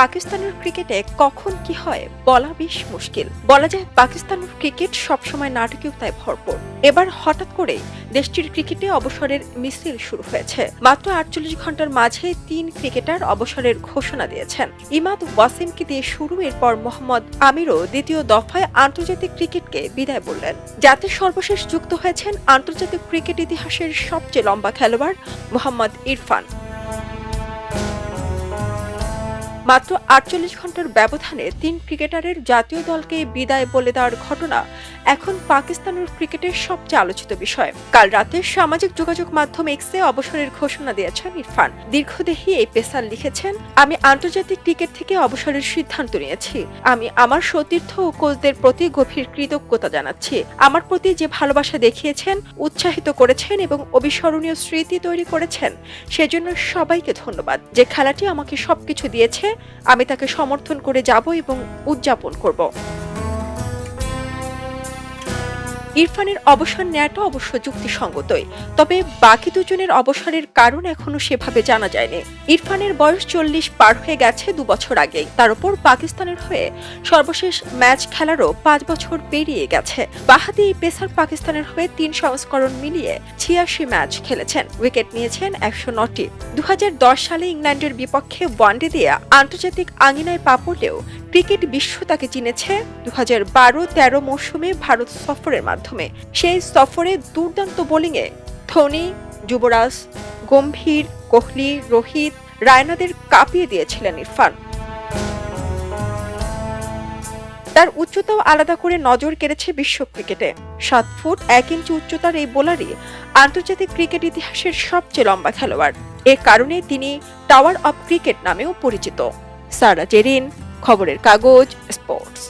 পাকিস্তানের ক্রিকেটে কখন কি হয় বলা বেশ মুশকিল। বলা যায় পাকিস্তানের ক্রিকেট সবসময় নাটকীয়তায় ভরপুর। এবার হঠাৎ করে দেশটির ক্রিকেটে অবসরের মিছিল শুরু হয়েছে। মাত্র আটচল্লিশ ঘণ্টার মাঝে তিন ক্রিকেটার অবসরের ঘোষণা দিয়েছেন। ইমাদ ওয়াসিমকে দিয়ে শুরু, এরপর মোহাম্মদ আমিরও দ্বিতীয় দফায় আন্তর্জাতিক ক্রিকেটকে বিদায় বললেন। যাতে সর্বশেষ যুক্ত হয়েছেন আন্তর্জাতিক ক্রিকেট ইতিহাসের সবচেয়ে লম্বা খেলোয়াড় মোহাম্মদ ইরফান। মাত্র আটচল্লিশ ঘণ্টার ব্যবধানে তিন ক্রিকেটারের জাতীয় দলকে বিদায় বলে দেওয়ার ঘটনা এখন পাকিস্তানের ক্রিকেটের সবচেয়ে আলোচিত বিষয়। কাল রাতে সামাজিক যোগাযোগ মাধ্যম এক্সে অবসরের ঘোষণা দিয়েছেন ইরফান। দীর্ঘদেহী এই পেসার লিখেছেন, আমি আন্তর্জাতিক ক্রিকেট থেকে অবসরের সিদ্ধান্ত নিয়েছি। আমি আমার সতীর্থ ও কোচদের প্রতি গভীর কৃতজ্ঞতা জানাচ্ছি। আমার প্রতি যে ভালোবাসা দেখিয়েছেন, উৎসাহিত করেছেন এবং অবিস্মরণীয় স্মৃতি তৈরি করেছেন, সেজন্য সবাইকে ধন্যবাদ। যে খেলাটি আমাকে সবকিছু দিয়েছে আমি তাকে সমর্থন করে যাব এবং উদযাপন করব। ইরফানের অবসর নেওয়াটা অবশ্য যুক্তিসঙ্গতই, তবে বাকি দুজনের অবসরের কারণ এখনও সেভাবে জানা যায়নি। ইরফানের বয়স চল্লিশ পার হয়ে গেছে দু বছর আগেই। তার উপর পাকিস্তানের হয়ে সর্বশেষ ম্যাচ খেলারও পাঁচ বছর পেরিয়ে গেছে। এই পেসার পাকিস্তানের হয়ে তিন সংস্করণ মিলিয়ে ছিয়াশি ম্যাচ খেলেছেন। উইকেট নিয়েছেন একশো নটি। দু হাজার দশ সালে ইংল্যান্ডের বিপক্ষে ওয়ানডে দিয়ে আন্তর্জাতিক আঙিনায় পা পড়লেও ক্রিকেট বিশ্ব তাকে চিনেছে। দু হাজার বারো তেরো মৌসুমে ভারত সফরের মাধ্যমে সেই সফরে দুর্দান্ত বোলিংয়ে ধোনি, যুবরাজ, গম্ভীর, কোহলি, রোহিত, রায়নাদের কাঁপিয়ে দিয়েছিলেন ইরফান। তার উচ্চতাও আলাদা করে নজর কেড়েছে বিশ্ব ক্রিকেটে। সাত ফুট এক ইঞ্চি উচ্চতার এই বোলারই আন্তর্জাতিক ক্রিকেট ইতিহাসের সবচেয়ে লম্বা খেলোয়াড়। এ কারণে তিনি টাওয়ার অব ক্রিকেট নামেও পরিচিত। সারা জেরিন, খবরের কাগজ, স্পোর্টস।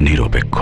নিরপেক্ষ।